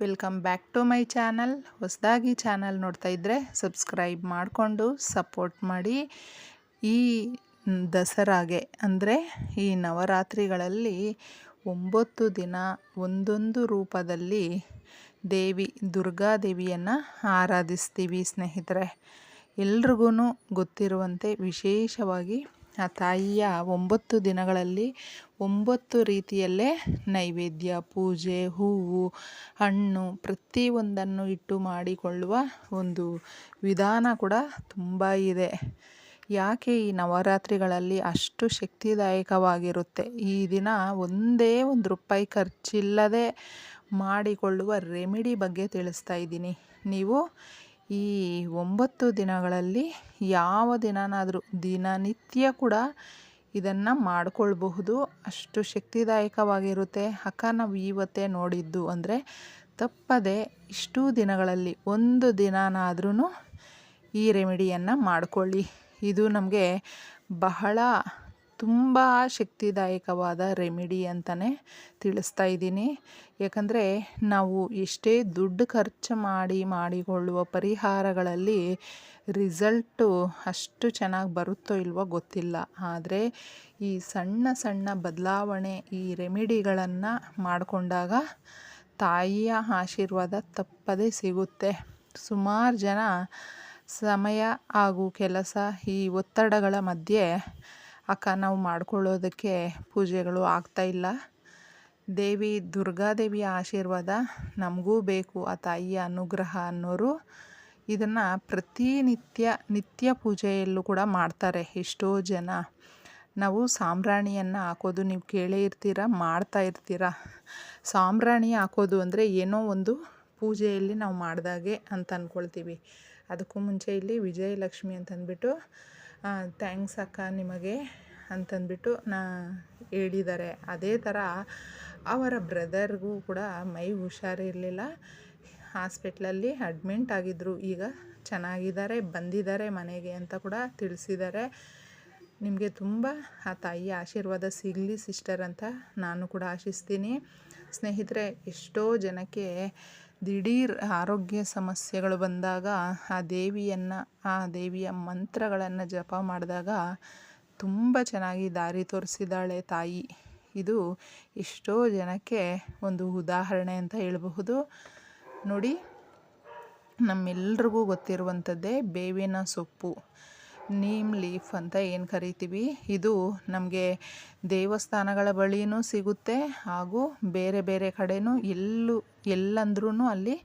Welcome back to my channel ಹೊಸದಾಗಿ channel ನೋಡ್ತಾ ಇದ್ದರೆ ಸಬ್ಸ್ಕ್ರೈಬ್ ಮಾಡಿಕೊಂಡು ಸಪೋರ್ಟ್ ಮಾಡಿ. ಈ ದಸರಾಗೆ ಅಂದರೆ ಈ ನವರಾತ್ರಿಗಳಲ್ಲಿ ಒಂಬತ್ತು ದಿನ ಒಂದೊಂದು ರೂಪದಲ್ಲಿ ದೇವಿ ದುರ್ಗಾದೇವಿಯನ್ನು ಆರಾಧಿಸ್ತೀವಿ ಸ್ನೇಹಿತರೆ. ಎಲ್ರಿಗೂ ಗೊತ್ತಿರುವಂತೆ ವಿಶೇಷವಾಗಿ ಆ ತಾಯಿಯ ಒಂಬತ್ತು ದಿನಗಳಲ್ಲಿ ಒಂಬತ್ತು ರೀತಿಯಲ್ಲೇ ನೈವೇದ್ಯ, ಪೂಜೆ, ಹೂವು, ಹಣ್ಣು ಪ್ರತಿಯೊಂದನ್ನು ಇಟ್ಟು ಮಾಡಿಕೊಳ್ಳುವ ಒಂದು ವಿಧಾನ ಕೂಡ ತುಂಬ ಇದೆ. ಯಾಕೆ ಈ ನವರಾತ್ರಿಗಳಲ್ಲಿ ಅಷ್ಟು ಶಕ್ತಿದಾಯಕವಾಗಿರುತ್ತೆ? ಈ ದಿನ ಒಂದೇ ಒಂದು ರೂಪಾಯಿ ಖರ್ಚಿಲ್ಲದೆ ಮಾಡಿಕೊಳ್ಳುವ ರೆಮಿಡಿ ಬಗ್ಗೆ ತಿಳಿಸ್ತಾ ಇದ್ದೀನಿ. ನೀವು ಈ ಒಂಬತ್ತು ದಿನಗಳಲ್ಲಿ ಯಾವ ದಿನನಾದರೂ ದಿನನಿತ್ಯ ಕೂಡ ಇದನ್ನು ಮಾಡಿಕೊಳ್ಬಹುದು. ಅಷ್ಟು ಶಕ್ತಿದಾಯಕವಾಗಿರುತ್ತೆ. ಅಕ್ಕ, ನಾವು ಇವತ್ತೆ ನೋಡಿದ್ದು ಅಂದರೆ ತಪ್ಪದೆ ಇಷ್ಟು ದಿನಗಳಲ್ಲಿ ಒಂದು ದಿನನಾದ್ರೂ ಈ ರೆಮಿಡಿಯನ್ನು ಮಾಡಿಕೊಳ್ಳಿ. ಇದು ನಮಗೆ ಬಹಳ ತುಂಬ ಶಕ್ತಿದಾಯಕವಾದ ರೆಮಿಡಿ ಅಂತಲೇ ತಿಳಿಸ್ತಾ ಇದ್ದೀನಿ. ಯಾಕಂದರೆ ನಾವು ಎಷ್ಟೇ ದುಡ್ಡು ಖರ್ಚು ಮಾಡಿ ಮಾಡಿಕೊಳ್ಳುವ ಪರಿಹಾರಗಳಲ್ಲಿ ರಿಸಲ್ಟು ಅಷ್ಟು ಚೆನ್ನಾಗಿ ಬರುತ್ತೋ ಇಲ್ವೋ ಗೊತ್ತಿಲ್ಲ. ಆದರೆ ಈ ಸಣ್ಣ ಸಣ್ಣ ಬದಲಾವಣೆ ಈ ರೆಮಿಡಿಗಳನ್ನು ಮಾಡಿಕೊಂಡಾಗ ತಾಯಿಯ ಆಶೀರ್ವಾದ ತಪ್ಪದೇ ಸಿಗುತ್ತೆ. ಸುಮಾರು ಜನ ಸಮಯ ಹಾಗೂ ಕೆಲಸ ಈ ಒತ್ತಡಗಳ ಮಧ್ಯೆ ಅಕ್ಕ ನಾವು ಮಾಡ್ಕೊಳ್ಳೋದಕ್ಕೆ ಪೂಜೆಗಳು ಆಗ್ತಾಯಿಲ್ಲ ದೇವಿ ದುರ್ಗಾದೇವಿಯ ಆಶೀರ್ವಾದ ನಮಗೂ ಬೇಕು, ಆ ತಾಯಿಯ ಅನುಗ್ರಹ ಅನ್ನೋರು ಇದನ್ನು ಪ್ರತಿನಿತ್ಯ, ನಿತ್ಯ ಪೂಜೆಯಲ್ಲೂ ಕೂಡ ಮಾಡ್ತಾರೆ. ಎಷ್ಟೋ ಜನ. ನಾವು ಸಾಂಬ್ರಾಣಿಯನ್ನು ಹಾಕೋದು ನೀವು ಕೇಳೇ ಇರ್ತೀರ, ಮಾಡ್ತಾ ಇರ್ತೀರ? ಸಾಂಬ್ರಾಣಿ ಹಾಕೋದು ಅಂದರೆ ಏನೋ ಒಂದು ಪೂಜೆಯಲ್ಲಿ ನಾವು ಮಾಡಿದಾಗೆ ಅಂತ ಅಂದ್ಕೊಳ್ತೀವಿ ಅದಕ್ಕೂ ಮುಂಚೆ ಇಲ್ಲಿ ವಿಜಯಲಕ್ಷ್ಮಿ ಅಂತಂದ್ಬಿಟ್ಟು ಥ್ಯಾಂಕ್ಸ್ ಅಕ್ಕ ನಿಮಗೆ ಅಂತಂದ್ಬಿಟ್ಟು ನಾ ಹೇಳಿದ್ದಾರೆ. ಅದೇ ಥರ ಅವರ ಬ್ರದರ್ಗೂ ಕೂಡ ಮೈ ಹುಷಾರಿರಲಿಲ್ಲ ಹಾಸ್ಪಿಟ್ಲಲ್ಲಿ ಅಡ್ಮಿಂಟ್ ಆಗಿದ್ದರು ಈಗ ಚೆನ್ನಾಗಿದ್ದಾರೆ, ಬಂದಿದ್ದಾರೆ ಮನೆಗೆ ಅಂತ ಕೂಡ ತಿಳಿಸಿದ್ದಾರೆ. ನಿಮಗೆ ತುಂಬ ಆ ತಾಯಿಯ ಆಶೀರ್ವಾದ ಸಿಗಲಿ ಸಿಸ್ಟರ್ ಅಂತ ನಾನು ಕೂಡ ಆಶಿಸ್ತೀನಿ. ಸ್ನೇಹಿತರೆ, ಎಷ್ಟೋ ಜನಕ್ಕೆ ದಿಢೀರ್ ಆರೋಗ್ಯ ಸಮಸ್ಯೆಗಳು ಬಂದಾಗ ಆ ದೇವಿಯನ್ನು, ಆ ದೇವಿಯ ಮಂತ್ರಗಳನ್ನು ಜಪ ಮಾಡಿದಾಗ ತುಂಬ ಚೆನ್ನಾಗಿ ದಾರಿ ತೋರಿಸಿದಾಳೆ ತಾಯಿ. ಇದು ಎಷ್ಟೋ ಜನಕ್ಕೆ ಒಂದು ಉದಾಹರಣೆ ಅಂತ ಹೇಳಬಹುದು. ನೋಡಿ, ನಮ್ಮೆಲ್ರಿಗೂ ಗೊತ್ತಿರುವಂಥದ್ದೇ ಬೇವಿನ ಸೊಪ್ಪು. ನೀಮ್ ಲೀಫ್ ಅಂತ ಏನು ಕರಿತೀವಿ? ಇದು ನಮಗೆ ದೇವಸ್ಥಾನಗಳ ಬಳಿಯೂ ಸಿಗುತ್ತೆ, ಹಾಗೂ ಬೇರೆ ಬೇರೆ ಕಡೆಯೂ ಎಲ್ಲೂ ಎಲ್ಲಂದ್ರೂ ಅಲ್ಲಿ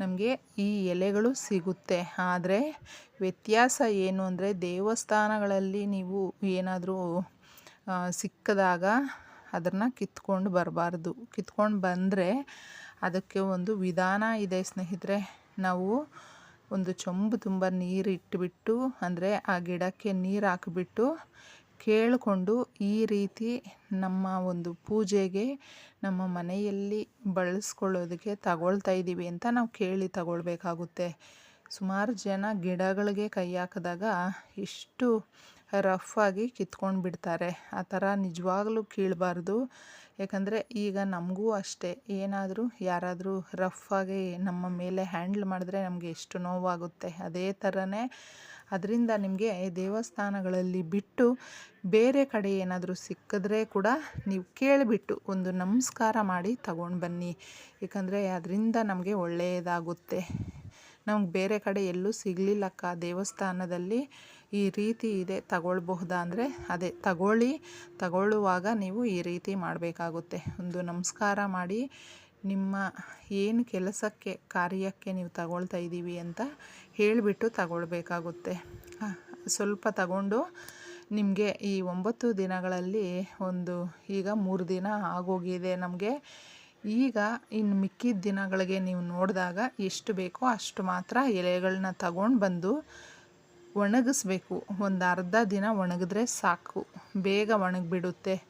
ನಮಗೆ ಈ ಎಲೆಗಳು ಸಿಗುತ್ತೆ. ಆದರೆ ವ್ಯತ್ಯಾಸ ಏನು ಅಂದರೆ ದೇವಸ್ಥಾನಗಳಲ್ಲಿ ನೀವು ಏನಾದರೂ ಸಿಕ್ಕದಾಗ ಅದನ್ನು ಕಿತ್ಕೊಂಡು ಬರಬಾರ್ದು. ಕಿತ್ಕೊಂಡು ಬಂದರೆ ಅದಕ್ಕೆ ಒಂದು ವಿಧಾನ ಇದೆ ಸ್ನೇಹಿತರೆ. ನಾವು ಒಂದು ಚೊಂಬು ತುಂಬ ನೀರು ಇಟ್ಬಿಟ್ಟು, ಅಂದರೆ ಆ ಗಿಡಕ್ಕೆ ನೀರು ಹಾಕಿಬಿಟ್ಟು ಕೇಳಿಕೊಂಡು ಈ ರೀತಿ ನಮ್ಮ ಒಂದು ಪೂಜೆಗೆ ನಮ್ಮ ಮನೆಯಲ್ಲಿ ಬಳಸ್ಕೊಳ್ಳೋದಕ್ಕೆ ತಗೊಳ್ತಾ ಇದ್ದೀವಿ ಅಂತ ನಾವು ಕೇಳಿ ತಗೊಳ್ಬೇಕಾಗುತ್ತೆ. ಸುಮಾರು ಜನ ಗಿಡಗಳಿಗೆ ಕೈ ಹಾಕಿದಾಗ ಎಷ್ಟು ರಫ್ ಆಗಿ ಕಿತ್ಕೊಂಡು ಬಿಡ್ತಾರೆ. ಆ ಥರ ನಿಜವಾಗ್ಲೂ ಕೀಳಬಾರ್ದು. ಯಾಕಂದರೆ ಈಗ ನಮಗೂ ಅಷ್ಟೇ. ಏನಾದರೂ ಯಾರಾದರೂ ರಫ್ ಆಗಿ ನಮ್ಮ ಮೇಲೆ ಹ್ಯಾಂಡ್ಲ್ ಮಾಡಿದ್ರೆ ನಮಗೆ ಎಷ್ಟು ನೋವಾಗುತ್ತೆ. ಅದೇ ಥರನೇ ಅದರಿಂದ ನಿಮಗೆ ದೇವಸ್ಥಾನಗಳಲ್ಲಿ ಬಿಟ್ಟು ಬೇರೆ ಕಡೆ ಏನಾದರೂ ಸಿಕ್ಕಿದ್ರೆ ಕೂಡ ನೀವು ಕೇಳಿಬಿಟ್ಟು ಒಂದು ನಮಸ್ಕಾರ ಮಾಡಿ ತಗೊಂಡು ಬನ್ನಿ. ಏಕೆಂದರೆ ಅದರಿಂದ ನಮಗೆ ಒಳ್ಳೆಯದಾಗುತ್ತೆ ನಮ್ಗೆ ಬೇರೆ ಕಡೆ ಎಲ್ಲೂ ಸಿಗಲಿಲ್ಲಕ್ಕ ದೇವಸ್ಥಾನದಲ್ಲಿ. ಈ ರೀತಿ ಇದೆ ತಗೊಳ್ಬಹುದಾ ಅಂದರೆ ಅದೇ ತಗೊಳ್ಳಿ, ತಗೊಳ್ಳುವಾಗ ನೀವು ಈ ರೀತಿ ಮಾಡಬೇಕಾಗುತ್ತೆ. ಒಂದು ನಮಸ್ಕಾರ ಮಾಡಿ, ನಿಮ್ಮ ಏನು ಕೆಲಸಕ್ಕೆ, ಕಾರ್ಯಕ್ಕೆ ನೀವು ತಗೊಳ್ತಾ ಇದ್ದೀವಿ ಅಂತ ಹೇಳಿಬಿಟ್ಟು ತಗೊಳ್ಬೇಕಾಗುತ್ತೆ. ಸ್ವಲ್ಪ ತಗೊಂಡು ನಿಮಗೆ ಈ ಒಂಬತ್ತು ದಿನಗಳಲ್ಲಿ ಒಂದು, ಈಗ ಮೂರು ದಿನ ಆಗೋಗಿದೆ ನಮಗೆ. ಈಗ ಇನ್ನು ಮಿಕ್ಕಿದ ದಿನಗಳಿಗೆ ನೀವು ನೋಡಿದಾಗ ಎಷ್ಟು ಬೇಕೋ ಅಷ್ಟು ಮಾತ್ರ ಎಲೆಗಳನ್ನ ತಗೊಂಡು ಬಂದು ಒಣಗಿಸ್ಬೇಕು. ಒಂದು ಅರ್ಧ ದಿನ ಒಣಗಿದ್ರೆ ಸಾಕು. ಬೇಗ ಒಣಗಿಬಿಡುತ್ತೆ.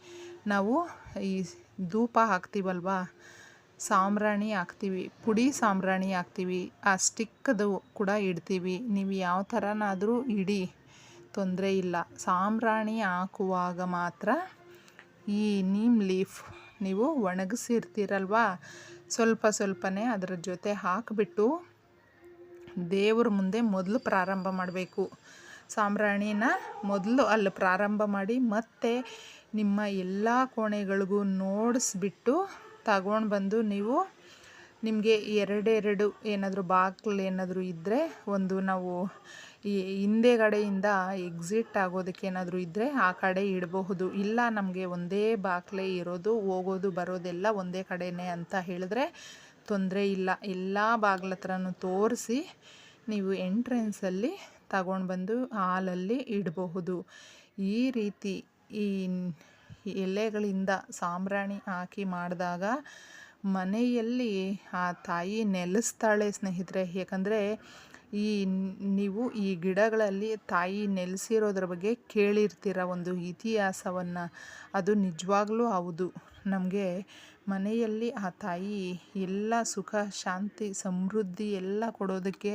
ನಾವು ಈ ಧೂಪ ಹಾಕ್ತೀವಲ್ವ? ಸಾಂಬ್ರಾಣಿ ಹಾಕ್ತೀವಿ. ಪುಡಿ ಸಾಂಬ್ರಾಣಿ ಹಾಕ್ತೀವಿ. ಆ ಸ್ಟಿಕ್ಕದು ಕೂಡ ಇಡ್ತೀವಿ. ನೀವು ಯಾವ ಥರನಾದರೂ ಇಡಿ. ತೊಂದರೆ ಇಲ್ಲ. ಸಾಂಬ್ರಾಣಿ ಹಾಕುವಾಗ ಮಾತ್ರ ಈ ನೀಮ್ ಲೀಫ್ ನೀವು ಒಣಗಿಸಿರ್ತೀರಲ್ವಾ? ಸ್ವಲ್ಪ ಸ್ವಲ್ಪನೇ ಅದರ ಜೊತೆ ಹಾಕಿಬಿಟ್ಟು ದೇವ್ರ ಮುಂದೆ ಮೊದಲು ಪ್ರಾರಂಭ ಮಾಡಬೇಕು. ಸಾಂಬ್ರಾಣಿನ ಮೊದಲು ಅಲ್ಲಿ ಪ್ರಾರಂಭ ಮಾಡಿ ಮತ್ತೆ ನಿಮ್ಮ ಎಲ್ಲ ಕೋಣೆಗಳಿಗೂ ನೋಡಿಸ್ಬಿಟ್ಟು ತಗೊಂಡು ಬಂದು ನೀವು ನಿಮಗೆ ಎರಡೆರಡು ಏನಾದರೂ ಬಾಕ್ಲು ಏನಾದರೂ ಇದ್ದರೆ ಒಂದು ನಾವು ಈ ಹಿಂದೆಗಡೆಯಿಂದ ಎಕ್ಸಿಟ್ ಆಗೋದಕ್ಕೆ ಏನಾದರೂ ಇದ್ದರೆ ಆ ಕಡೆ ಇಡಬಹುದು. ಇಲ್ಲ ನಮಗೆ ಒಂದೇ ಬಾಕ್ಲೆ ಇರೋದು, ಹೋಗೋದು, ಬರೋದೆಲ್ಲ ಒಂದೇ ಕಡೆನೇ ಅಂತ ಹೇಳಿದ್ರೆ ತೊಂದರೆ ಇಲ್ಲ. ಎಲ್ಲ ಬಾಗಿಲ ಹತ್ರನೂ ತೋರಿಸಿ ನೀವು ಎಂಟ್ರೆನ್ಸಲ್ಲಿ ತಗೊಂಡು ಬಂದು ಹಾಲಲ್ಲಿ ಇಡಬಹುದು. ಈ ರೀತಿ ಈ ಎಲೆಗಳಿಂದ ಸಾಂಬ್ರಾಣಿ ಹಾಕಿ ಮಾಡಿದಾಗ ಮನೆಯಲ್ಲಿ ಆ ತಾಯಿ ನೆಲೆಸ್ತಾಳೆ ಸ್ನೇಹಿತರೆ. ಯಾಕಂದರೆ ಈ ನೀವು ಈ ಗಿಡಗಳಲ್ಲಿ ತಾಯಿ ನೆಲೆಸಿರೋದ್ರ ಬಗ್ಗೆ ಕೇಳಿರ್ತೀರ ಒಂದು ಇತಿಹಾಸವನ್ನು. ಅದು ನಿಜವಾಗ್ಲೂ ಹೌದು. ನಮಗೆ ಮನೆಯಲ್ಲಿ ಆ ತಾಯಿ ಎಲ್ಲ ಸುಖ, ಶಾಂತಿ, ಸಮೃದ್ಧಿ ಎಲ್ಲ ಕೊಡೋದಕ್ಕೆ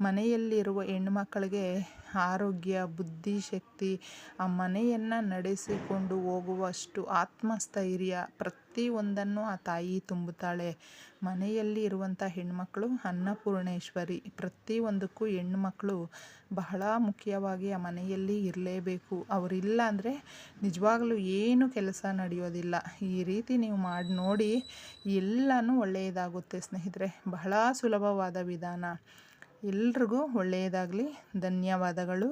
ಮನೆಯಲ್ಲಿರುವ ಹೆಣ್ಮಕ್ಳಿಗೆ ಆರೋಗ್ಯ ಬುದ್ಧಿಶಕ್ತಿ ಆ ಮನೆಯನ್ನು ನಡೆಸಿಕೊಂಡು ಹೋಗುವಷ್ಟು ಆತ್ಮಸ್ಥೈರ್ಯ ಪ್ರತಿಯೊಂದನ್ನು ಆ ತಾಯಿ ತುಂಬುತ್ತಾಳೆ. ಮನೆಯಲ್ಲಿ ಇರುವಂಥ ಹೆಣ್ಮಕ್ಕಳು ಅನ್ನಪೂರ್ಣೇಶ್ವರಿ. ಪ್ರತಿಯೊಂದಕ್ಕೂ ಹೆಣ್ಮಕ್ಕಳು ಬಹಳ ಮುಖ್ಯವಾಗಿ ಆ ಮನೆಯಲ್ಲಿ ಇರಲೇಬೇಕು. ಅವರಿಲ್ಲ ಅಂದರೆ ನಿಜವಾಗ್ಲೂ ಏನು ಕೆಲಸ ನಡೆಯೋದಿಲ್ಲ. ಈ ರೀತಿ ನೀವು ಮಾಡಿ ನೋಡಿ ಎಲ್ಲನೂ ಒಳ್ಳೆಯದಾಗುತ್ತೆ ಸ್ನೇಹಿತರೆ. ಬಹಳ ಸುಲಭವಾದ ವಿಧಾನ. ಎಲ್ರಿಗೂ ಒಳ್ಳೆಯದಾಗಲಿ. ಧನ್ಯವಾದಗಳು.